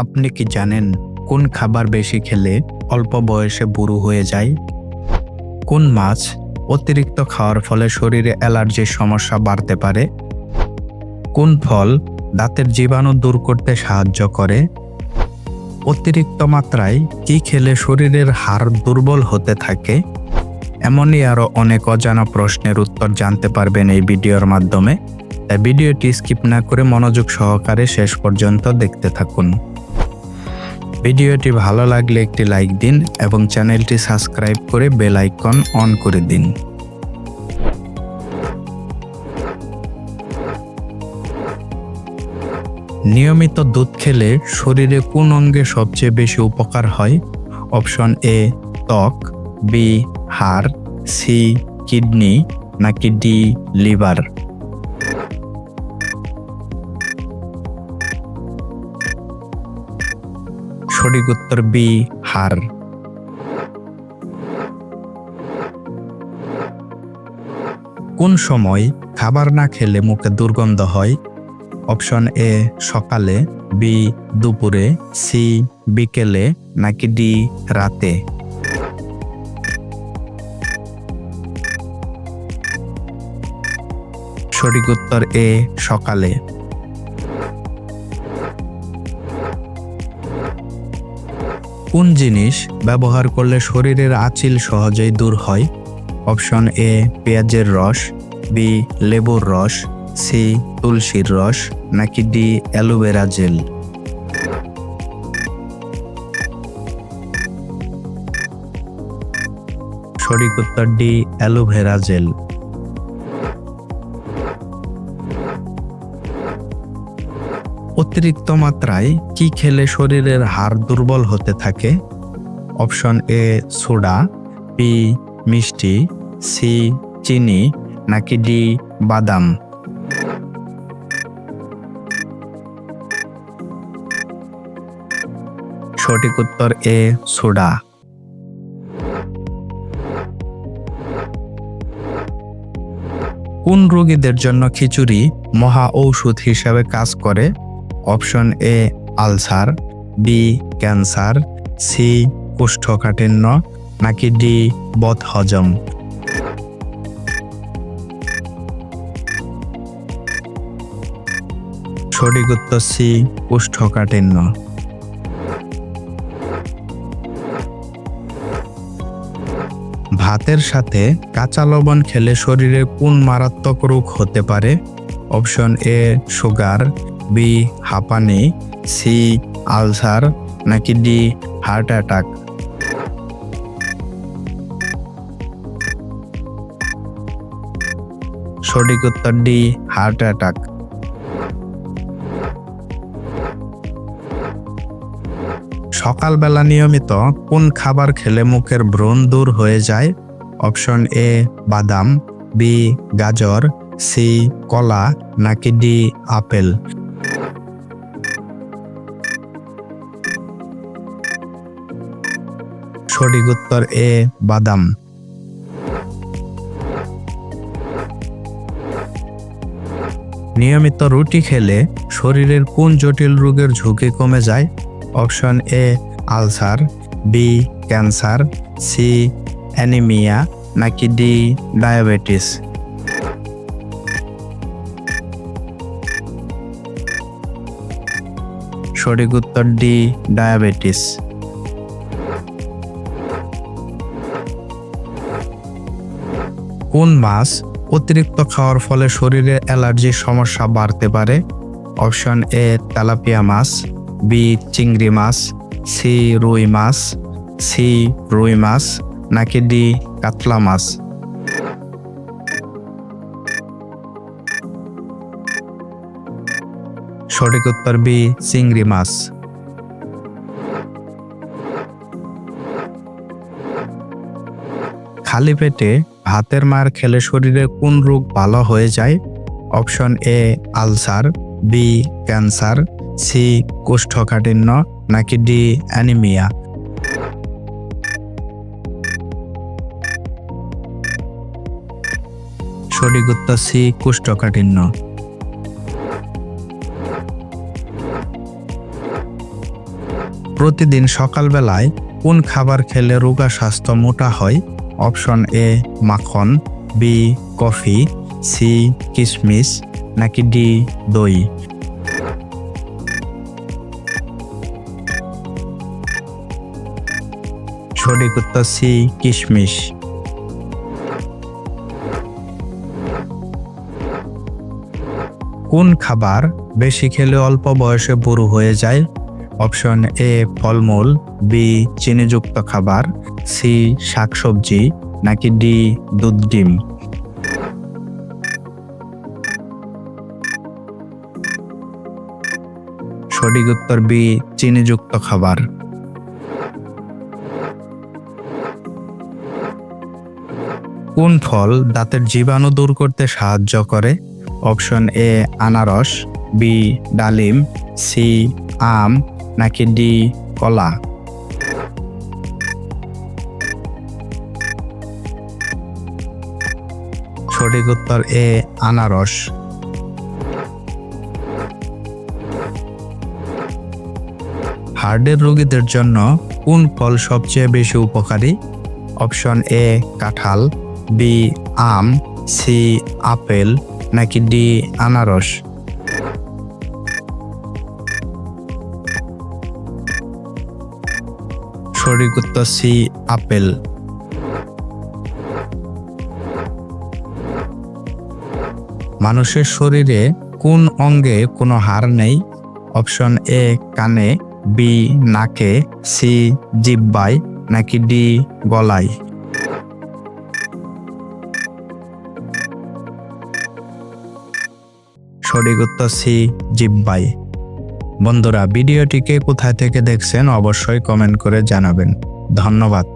আপনি কি জানেন কোন খাবার বেশি খেলে অল্প বয়সে বুড়ো হয়ে যায়? কোন মাছ অতিরিক্ত খাওয়ার ফলে শরীরে অ্যালার্জির সমস্যা বাড়তে পারে? কোন ফল দাঁতের জীবাণু দূর করতে সাহায্য করে? অতিরিক্ত মাত্রায় কি খেলে শরীরের হার দুর্বল হতে থাকে? এমনই আরও অনেক অজানা প্রশ্নের উত্তর জানতে পারবেন এই ভিডিওর মাধ্যমে। তাই ভিডিওটি স্কিপ না করে মনোযোগ সহকারে শেষ পর্যন্ত দেখতে থাকুন। ভিডিওটি ভালো লাগলে একটি লাইক দিন এবং চ্যানেলটি সাবস্ক্রাইব করে বেল আইকন অন করে দিন। নিয়মিত দুধ খেলে শরীরে কোন অঙ্গে সবচেয়ে বেশি উপকার হয়? অপশন এ, ত্বক, বি, হাড়, সি, কিডনি, নাকি ডি, লিভার? সঠিক উত্তর বি, হার। কোন সময় খাবার না খেলে মুখে দুর্গন্ধ হয়? অপশন এ, সকালে, বি, দুপুরে, সি, বিকেলে, নাকি ডি, রাতে? সঠিক উত্তর এ, সকালে। কোন জিনিস ব্যবহার করলে শরীরের আঁচিল সহজেই দূর হয়? অপশন এ, পেঁয়াজের রস, বি, লেবুর রস, সি, তুলসীর রস, নাকি ডি, অ্যালোভেরা জেল? সঠিক উত্তর ডি, অ্যালোভেরা জেল। অতিরিক্ত মাত্রায় কি খেলে শরীরের হাড় দুর্বল হতে থাকে? অপশন এ, সোডা বি মিষ্টি সি চিনি, নাকি ডি বাদাম? সঠিক উত্তর এ, সোডা। কোন রোগীদের জন্য খিচুড়ি মহা ঔষধ হিসাবে কাজ করে? Option A, ulcer, B, cancer, C, কোষ্ঠকাঠিন্য, নাকি ডি বদহজম সঠিক উত্তর সি, কোষ্ঠকাঠিন্য। ভাতের সাথে কাঁচা লবণ খেলে শরীরে কোন মারাত্মক রোগ হতে পারে? অপশন এ, সুগার বি, হাঁপানি, সি, আলসার নাকি ডি, হার্ট অ্যাটাক? সঠিক উত্তর ডি, হার্ট অ্যাটাক। সকালবেলা নিয়মিত কোন খাবার খেলে মুখের ব্রণ দূর হয়ে যায়? অপশন এ, বাদাম, বি, গাজর, সি, কলা, নাকি ডি, আপেল? সঠিক উত্তর এ, বাদাম। নিয়মিত রুটি খেলে শরীরের কোন জটিল রোগের ঝুঁকি কমে যায়? Option A, ulcer, B, cancer, C, anaemia, নাকি ডি, ডায়াবেটিস। সঠিক উত্তর ডি, ডায়াবেটিস। কোন মাছ অতিরিক্ত খাওয়ার ফলে শরীরে অ্যালার্জির সমস্যা বাড়তে পারে? অপশন এ, তেলাপিয়া মাছ, বি, চিংড়ি মাছ, সি, রুই মাছ, সি, রুই মাছ, নাকি ডি, কাতলা মাছ? সঠিক উত্তর বি, চিংড়ি মাছ। খালি পেটে ভাতের মার খেলে শরীরে কোন রোগ ভালো হয়ে যায়? Option A, ulcer, B, cancer, C, কোষ্ঠকাঠিন্য, নাকি ডি, অ্যানিমিয়া? সঠিক উত্তর সি, কোষ্ঠকাঠিন্য। প্রতিদিন সকালবেলায় কোন খাবার খেলে রোগা স্বাস্থ্য মোটা হয়? অপশন এ মাখন, বি কফি, সি কিশমিশ নাকি ডি দই? সঠিক উত্তর সি কিশমিশ কোন খাবার বেশি খেলে অল্প বয়সে বুড়ো হয়ে যায়? অপশন এ, ফলমূল, বি, চিনিযুক্ত খাবার, সি, শাকসবজি, নাকি ডি, দুধ ডিম? সঠিক উত্তর বি, চিনিযুক্ত খাবার। কোন ফল দাঁতের জীবাণু দূর করতে সাহায্য করে? অপশন এ, আনারস, বি, ডালিম, সি, আম নাকি ডি কলা? সঠিক উত্তর এ, আনারস। হার্টের রোগীদের জন্য কোন ফল সবচেয়ে বেশি উপকারী? অপশন এ, কাঁঠাল, বি, আম, সি, আপেল, নাকি ডি, আনারস? উত্তর সি আপেল মানুষের শরীরে কোন অঙ্গে কোনো হার নেই? অপশন এ কানে বি নাকে সি জিব্বায়, নাকি ডি গলায়? সঠিক উত্তর সি জিব্বাই বন্ধুরা ভিডিওটিকে কোথায় থেকে দেখছেন অবশ্যই কমেন্ট করে জানাবেন। ধন্যবাদ।